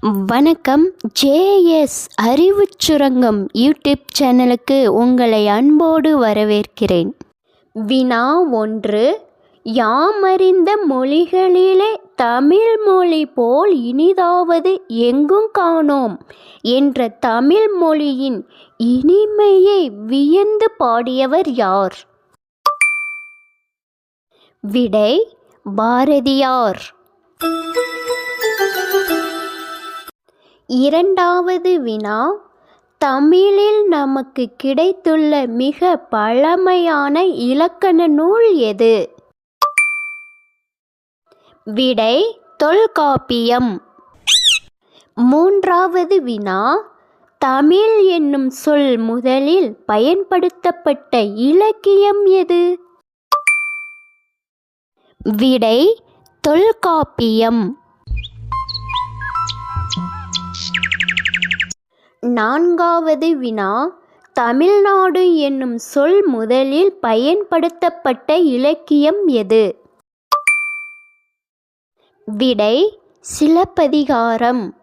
வணக்கம். ஜேஎஸ் அறிவுச் சுரங்கம் யூடியூப் சேனலுக்கு உங்களை அன்போடு வரவேற்கிறேன். வினா ஒன்று. யாமறிந்த மொழிகளிலே தமிழ் மொழி போல் இனிதாவது எங்கும் காணோம் என்ற தமிழ் மொழியின் இனிமையை வியந்து பாடியவர் யார்? விடை பாரதியார். இரண்டாவது வினா தமிழில் நமக்கு கிடைத்துள்ள மிக பழமையான இலக்கண நூல் எது? விடை தொல்காப்பியம். மூன்றாவது வினா தமிழ் என்னும் சொல் முதலில் பயன்படுத்தப்பட்ட இலக்கியம் எது? விடை தொல்காப்பியம். நான்காவது வினா தமிழ்நாடு என்னும் சொல் முதலில் பயன்படுத்தப்பட்ட இலக்கியம் எது? விடை சிலப்பதிகாரம்.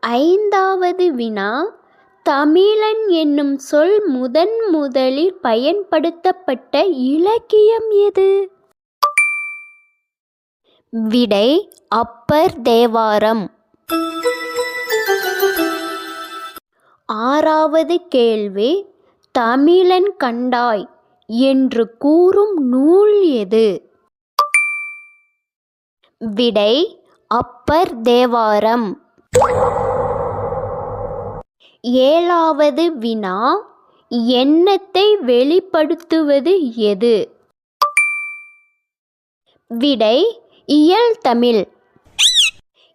ஐந்தாவது வினா தமிழன் என்னும் சொல் முதன் முதலில் பயன்படுத்தப்பட்ட இலக்கியம் எது? விடை அப்பர் தேவாரம். ஆறாவது கேள்வி தமிழன் கண்டாய் என்று கூறும் நூல் எது? விடை அப்பர் தேவாரம். ஏழாவது வினா எண்ணத்தை வெளிப்படுத்துவது எது? விடை இயல் தமிழ்.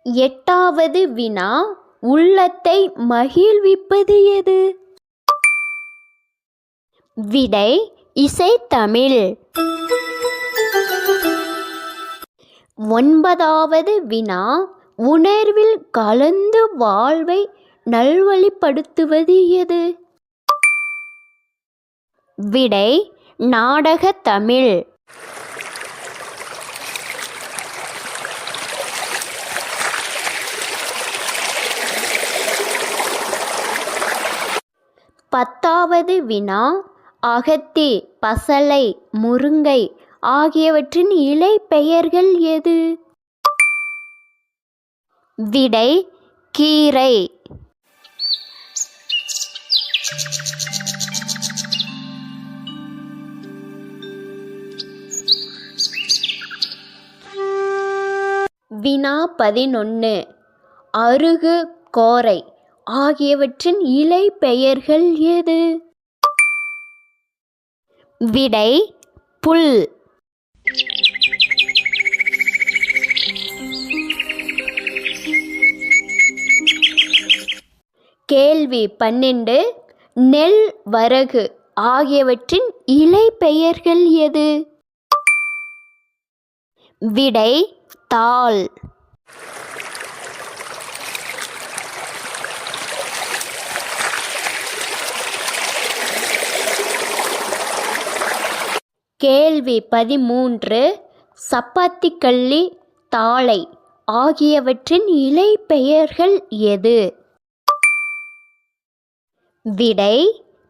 எட்டாவது வினா உள்ளத்தை மகிழ்விப்பது எது? விடை இசைத்தமிழ். ஒன்பதாவது வினா உணர்வில் கலந்து வாழ்வை நல்வழிப்படுத்துவது எது? விடை நாடகத் தமிழ் பத்தாவது வினா அகத்தி பசலை முருங்கை ஆகியவற்றின் இலை பெயர்கள் எது? விடை கீரை. வினா பதினொன்று அருகு கோரை. ஆகியவற்றின் இலை பெயர்கள் எது? விடை புல். கேள்வி பன்னெண்டு நெல் வரகு ஆகியவற்றின் இலை பெயர்கள் எது? விடை தாள். கேள்வி பதிமூன்று சப்பாத்திக்கள்ளி தாளை ஆகியவற்றின் இலை பெயர்கள் எது? விடை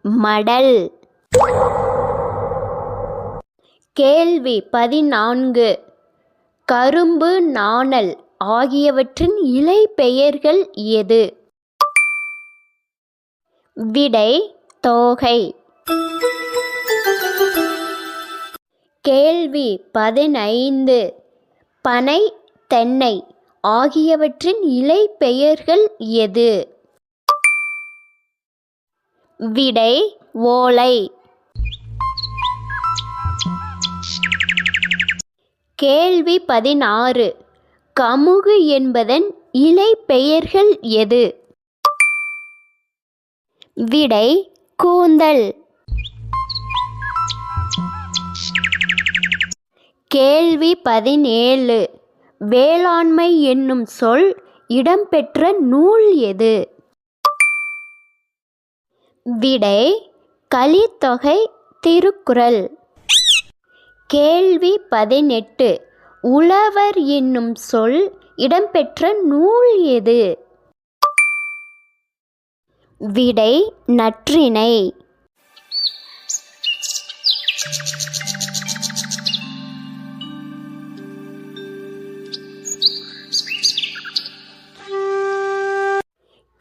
மடல். கேள்வி பதினான்கு கரும்பு நாணல் ஆகியவற்றின் இலை பெயர்கள் எது? விடை தோகை. கேள்வி பதினைந்து. பனை தென்னை ஆகியவற்றின் இலை பெயர்கள் எது? விடை ஓலை. கேள்வி பதினாறு. கமுகு என்பதன் இலை பெயர்கள் எது? விடை கூந்தல். கேள்வி பதினேழு. வேளாண்மை என்னும் சொல் இடம்பெற்ற நூல் எது? விடை கலித்தொகை திருக்குறள். கேள்வி பதினெட்டு. உழவர் என்னும் சொல் இடம்பெற்ற நூல் எது? விடை நற்றினை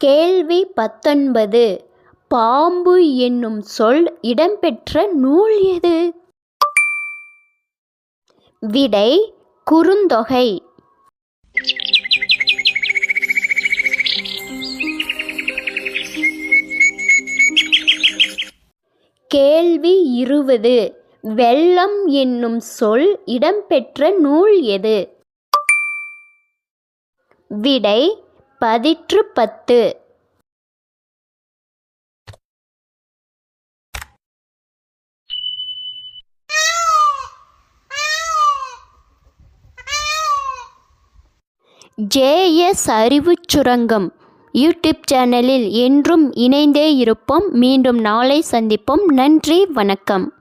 கேள்வி பத்தொன்பது. பாம்பு என்னும் சொல் இடம்பெற்ற நூல் எது? விடை குறுந்தொகை. கேள்வி இருபது. வெள்ளம் என்னும் சொல் இடம்பெற்ற நூல் எது? விடை பதிற்று பத்து. ஜேஎஸ் அறிவுச் சுரங்கம். யூடியூப் சேனலில் என்றும் இணைந்தே இருப்போம். மீண்டும் நாளை சந்திப்போம். நன்றி வணக்கம்.